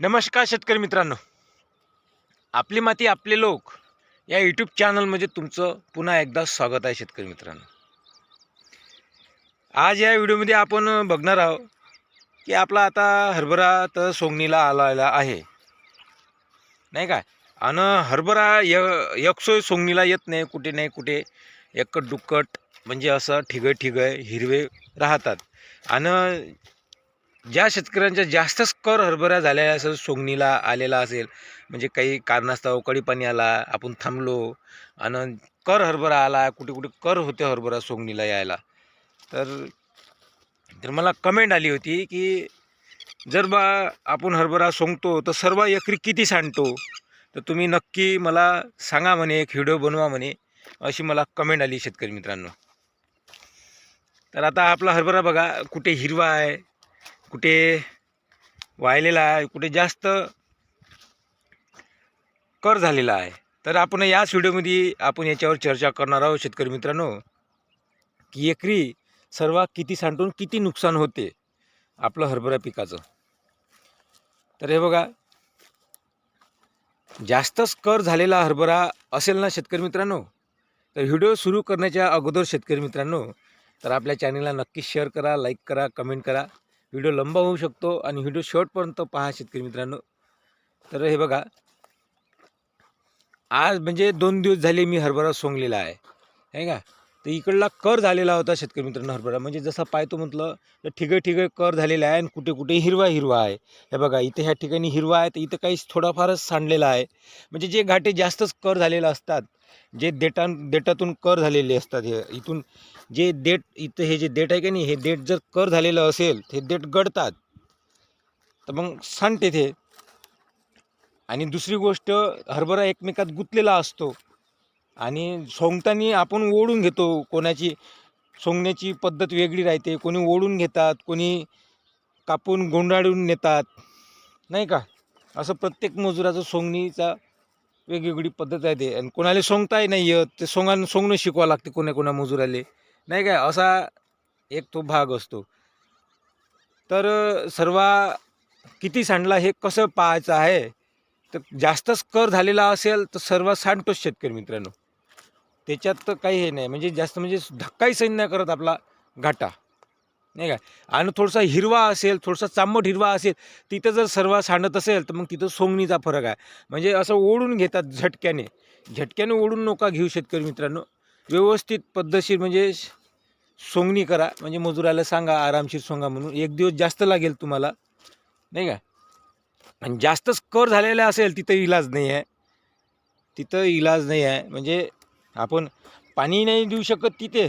नमस्कार शेतकरी मित्रांनो. आपली माती आपले लोक या यूट्यूब चॅनलमध्ये तुमचं पुन्हा एकदा स्वागत आहे शेतकरी मित्रांनो. आज या व्हिडिओमध्ये आपण बघणार आहोत की आपला आता हरभरा तर सोंगणीला आलेला आहे. नाही काय आणि हरभरा य एकसोय सोंगणीला येत नाही कुठे नाही कुठे. एकट दुक्कट म्हणजे असं ठिगं ठिगय हिरवे राहतात. आणि ज्या शेतकऱ्यांच्या जास्तच कर हरभरा झालेला असेल सोंगणीला आलेला असेल म्हणजे काही कारणास्तव कडी पाणी आला आपण थांबलो आणि कर हरभरा आला कुठे कुठे कर होते हरभरा सोंगणीला यायला. तर तर मला कमेंट आली होती की जर बा आपण हरभरा सोंगतो तर सर्व एकरी किती सांडतो? तर तुम्ही नक्की मला सांगा म्हणे एक व्हिडिओ बनवा म्हणे अशी मला कमेंट आली शेतकरी मित्रांनो. तर आता आपला हरभरा बघा कुठे हिरवा आहे कुठे वाहिलेला आहे कुठे जास्त कर झालेला आहे. तर आपण याच व्हिडिओमध्ये आपण याच्यावर चर्चा करणार आहोत शेतकरी मित्रांनो की एकरी सर्व किती सांडून किती नुकसान होते आपलं हरभरा पिकाचं. तर हे बघा जास्तच कर झालेला हरभरा असेल ना शेतकरी मित्रांनो तर व्हिडिओ सुरू करण्याच्या अगोदर शेतकरी मित्रांनो तर आपल्या चॅनलला नक्की शेअर करा लाईक करा कमेंट करा. व्हिडिओ लंबा होऊ शकतो आणि व्हिडिओ शॉर्टपर्यंत पहा शेतकरी मित्रांनो. तर हे बघा. आज म्हणजे दोन दिवस झाले मी हरभरा सोंगलेला आहे. आहे का? तर इकडला कर झालेला होता शेतकरी मित्रांनो हरभरा. म्हणजे जसं पाहतो म्हटलं तर ठिगं ठिगं कर झालेला आहे आणि कुठे कुठे हिरवा हिरवा आहे. हे बघा इथे ह्या ठिकाणी हिरवा आहे तर इथं काही थोडाफारच सांडलेला आहे. म्हणजे जे घाटे जास्तच कर झालेलं असतात जे देटा देटातून कर झालेले असतात हे इथून जे देट इथं हे जे देट आहे का नाही हे देट जर कर झालेलं असेल ते देट गडतात. तर मग सांडते ते आणि दुसरी गोष्ट हरभरा एकमेकात गुंतलेला असतो. आणि सोंगताना आपण ओढून घेतो. कोणाची सोंगण्याची पद्धत वेगळी राहते. कोणी ओढून घेतात कोणी कापून गोंडाळून नेतात. नाही का? असं प्रत्येक मजुराचं सोंगणीचा वेगवेगळी पद्धत आहे ते. आणि कोणाला सोंगताही नाही येत ते सोंगानं सोंगणं शिकवावं लागते कोणा कोणा मजुराले. नाही काय? असा एक तो भाग असतो. तर सर्व किती सांडला हे कसं पाहायचं आहे? तर जास्तच कर झालेला असेल तर सर्व सांडतोच शेतकरी मित्रांनो. त्याच्यात तर काही हे नाही. म्हणजे जास्त म्हणजे धक्काही सैन्य नाही करत आपला घाटा. नाही काय आणि थोडासा हिरवा असेल थोडासा चांबट हिरवा असेल तिथं जर सर्व सांडत असेल तर मग तिथं सोंगणीचा फरक आहे. म्हणजे असं ओढून घेतात झटक्याने. झटक्याने ओढून नका घेऊ शेतकरी मित्रांनो. व्यवस्थित पद्धतशीर म्हणजे सोंगणी करा. म्हणजे मजुराला सांगा आरामशीर सोंगा म्हणून. एक दिवस जास्त लागेल तुम्हाला. नाही का? आणि जास्तच कर झालेला असेल तिथं इलाज नाही आहे. तिथं इलाज नाही आहे. म्हणजे आपण पाणी नाही देऊ शकत तिथे.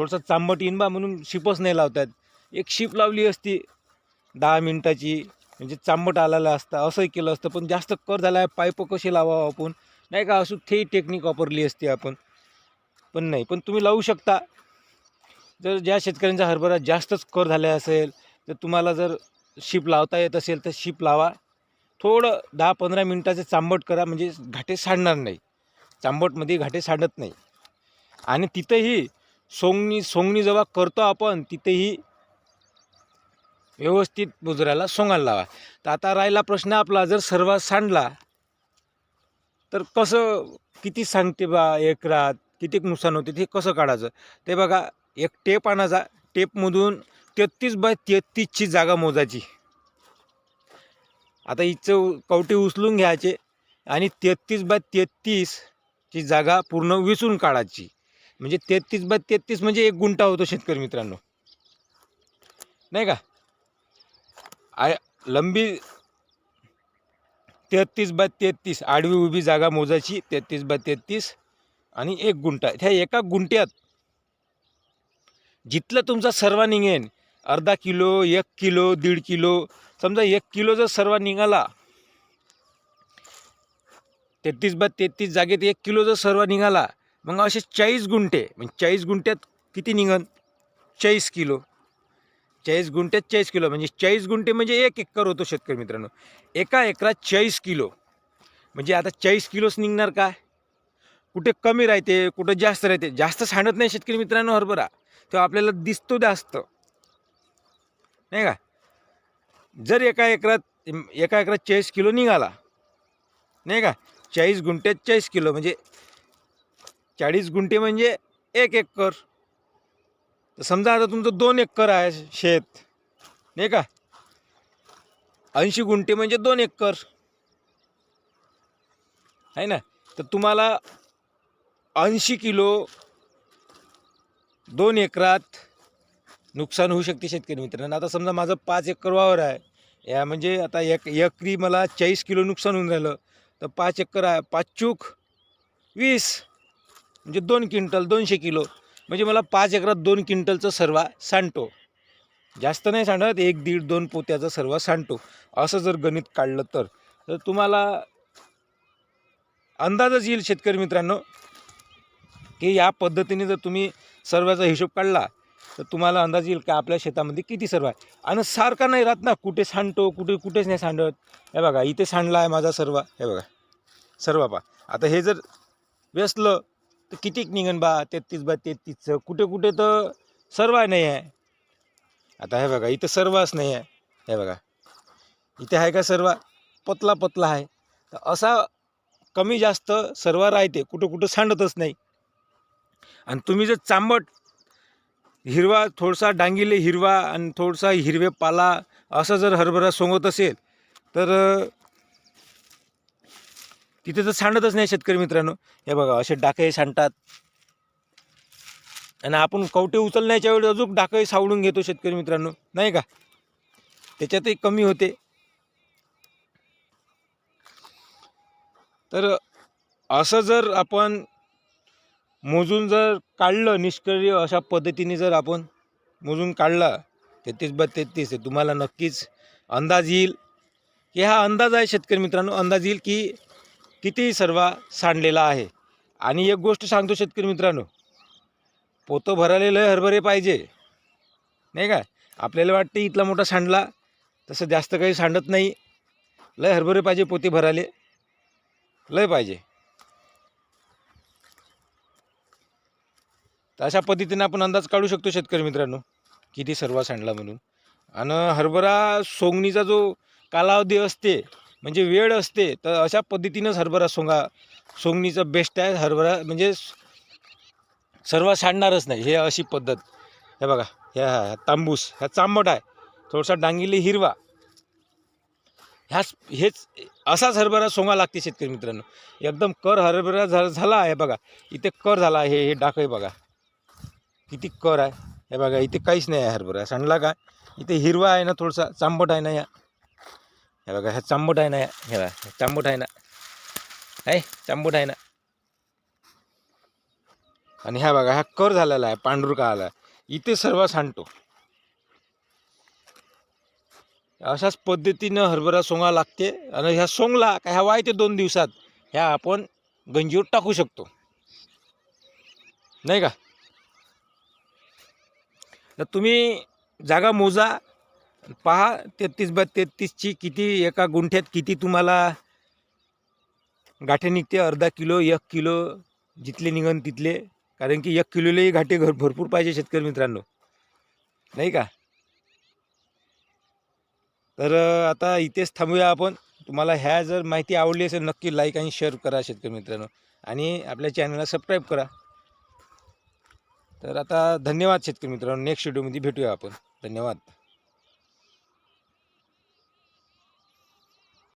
थोडंसं चांबट इनबा म्हणून शिपच नाही लावतात. एक शिप लावली असती दहा मिनटाची म्हणजे चांबट आलेला असता असंही केलं असतं पण जास्त कर झाला आहे पाईप कसे लावावं आपण? नाही का असं ते टेक्निक वापरली असती आपण. पण नाही पण तुम्ही लावू शकता. जर ज्या शेतकऱ्यांचा हरभरा जास्तच कर झाला असेल तर तुम्हाला जर शिप लावता येत असेल तर शिप लावा. थोडं दहा पंधरा मिनटाचे चांबट करा म्हणजे घाटे सांडणार नाही. चांबटमध्ये घाटे सांडत नाही. आणि तिथंही सोंगणी सोंगणी जेव्हा करतो आपण तिथेही व्यवस्थित मुजऱ्याला सोंगायला लावा. तर आता राहिला प्रश्न आपला जर सर्व सांडला तर कसं किती सांगते बा एक रात किती नुकसान होते ते कसं काढायचं? ते बघा एक टेप आणायचा टेपमधून तेहत्तीस बाय तेहत्तीसची जागा मोजायची. आता हिचं कवटे उचलून घ्यायचे आणि तेहत्तीस बाय तेहत्तीसची जागा पूर्ण विचून काढायची. म्हणजे तेहतीस बाय तेहत्तीस म्हणजे एक गुंठा होतो शेतकरी मित्रांनो. नाही का? आय लंबी तेहत्तीस बाय तेहतीस आडवी उभी जागा मोजायची तेहतीस बाय तेहत्तीस आणि एक गुंठा. ह्या एका गुंट्यात जिथलं तुमचा सर्व निघेन अर्धा किलो एक किलो दीड किलो समजा एक किलो जर सर्व निघाला तेहतीस बाय तेहतीस जागेत एक किलो जर सर्व निघाला मग असे चाळीस गुंठे म्हणजे चाळीस गुंठ्यात किती निघन? चाळीस किलो. चाळीस गुंठ्यात चाळीस किलो म्हणजे चाळीस गुंठे म्हणजे एक एकर होतो शेतकरी मित्रांनो. एका एकरात चाळीस किलो. म्हणजे आता चाळीस किलोच निघणार काय? कुठे कमी राहते कुठं जास्त राहते. जास्त सांडत नाही शेतकरी मित्रांनो हरभरा. तो आपल्याला दिसतो जास्त. नाही का? जर एका एकरात एका एकरात चाळीस किलो निघाला नाही का? चाळीस गुंठ्यात चाळीस किलो म्हणजे चाळीस गुंठे म्हणजे एक एकर. तर समजा आता तुमचं दोन एकर आहे शेत नाही का? ऐंशी गुंठे म्हणजे दोन एकर. आहे ना? तर तुम्हाला ऐंशी किलो दोन एकरात नुकसान होऊ शकते शेतकरी मित्रांनो. आता समजा माझं पाच एकर वावर आहे. या म्हणजे आता एक एकरी मला चाळीस किलो नुकसान होऊन राहिलं. तर पाच एकर आहे. पाच चूक वीस. म्हणजे दोन क्विंटल दोनशे किलो. म्हणजे मला पाच एकरात दोन क्विंटलचं सर्वा सांडतो. जास्त नाही सांडत एक दीड दोन पोत्याचा सर्व सांडतो. असं जर गणित काढलं तर. तर तुम्हाला अंदाजच येईल शेतकरी मित्रांनो की या पद्धतीने जर तुम्ही सर्वाचा हिशोब काढला तर तुम्हाला अंदाज येईल का आपल्या शेतामध्ये किती सर्व आहे. आणि सारखा नाही राहत ना कुठे सांडतो कुठे कुठेच नाही सांडत. हे बघा इथे सांडला आहे माझा सर्व. हे बघा सर्व पा आता हे जर व्यसलं तर कितीक निघन बा? तेहतीस बा तेहतीसचं. कुठे कुठे तर सर्व नाही आहे. आता हे बघा इथं सर्वच नाही आहे. हे बघा. इथे आहे का सर्व? पतला पतला आहे. तर असा कमी जास्त सर्व राहते. कुठं कुठं सांडतच नाही. आणि तुम्ही जर चांबट हिरवा थोडसा डांगिले हिरवा आणि थोडसा हिरवे पाला असं जर हरभरा सोंगत असेल तर तिथे तर सांडतच नाही शेतकरी मित्रांनो. हे बघा असे डाके सांडतात. आणि आपण कवटे उचलण्याच्या वेळी अजून डाकही सावडून घेतो शेतकरी मित्रांनो. नाही का? त्याच्यातही कमी होते. तर असं जर आपण मोजून जर काढलं निष्क्रिय अशा पद्धतीने जर आपण मोजून काढला तेहतीस बा तेहतीस आहे तुम्हाला नक्कीच अंदाज येईल. की हा अंदाज आहे शेतकरी मित्रांनो. अंदाज येईल की किती सर्व सांडलेला आहे? आणि एक गोष्ट सांगतो शेतकरी मित्रांनो पोतं भरायला हरभरे पाहिजे. नाही का? आपल्याला वाटते इथला मोठा सांडला तसं जास्त काही सांडत नाही. लय हरभरे पाहिजे पोते भरायले. लय पाहिजे. तर अशा पद्धतीने आपण अंदाज काढू शकतो शेतकरी मित्रांनो किती सर्व सांडला म्हणून. आणि हरभरा सोंगणीचा जो कालावधी असते म्हणजे वेळ असते तर अशा पद्धतीनंच हरभरा सोंगा सोंगणीचं बेस्ट आहे. हरभरा म्हणजे सर्व सांडणारच नाही हे अशी पद्धत. हे बघा ह्या ह्या तांबूस ह्या चांबट आहे. थोडासा डांगिले हिरवा. ह्याच हेच असाच हरभरा सोंगा लागते शेतकरी मित्रांनो. एकदम कर हरभरा झा झाला आहे बघा. इथे कर झाला आहे हे डाक आहे बघा. किती कर आहे. हे बघा इथे काहीच नाही आहे हरभरा. सांडला का? इथे हिरवा आहे ना थोडासा चांबट आहे ना या. हे बघा ह्या चांबट आहे. ना हे बघा ह्या चांबट आहे ना आहे चांबट आहे ना आणि ह्या बघा हा कर झालेला आहे पांढरुका आला इथे सर्व सांडतो. अशाच पद्धतीनं हरभरा सोंगा लागते आणि ह्या सोंगला का ह्या वायते दोन दिवसात ह्या आपण गंजीवर टाकू शकतो. नाही का? तर तुम्ही जागा मोजा पहा तेहतीस बाय तेहतीसची किती एका गुंठ्यात किती तुम्हाला गाठे निघते? अर्धा किलो एक किलो जिथले निघन तिथले. कारण की एक किलोलाही घाटे घर भरपूर पाहिजे शेतकरी मित्रांनो. नाही का? तर आता इथेच थांबूया आपण. तुम्हाला ह्या जर माहिती आवडली असेल नक्की लाईक आणि शेअर करा शेतकरी मित्रांनो. आणि आपल्या चॅनलला सबस्क्राईब करा. तर आता धन्यवाद शेतकरी मित्रांनो. नेक्स्ट व्हिडिओमध्ये भेटूया आपण. धन्यवाद.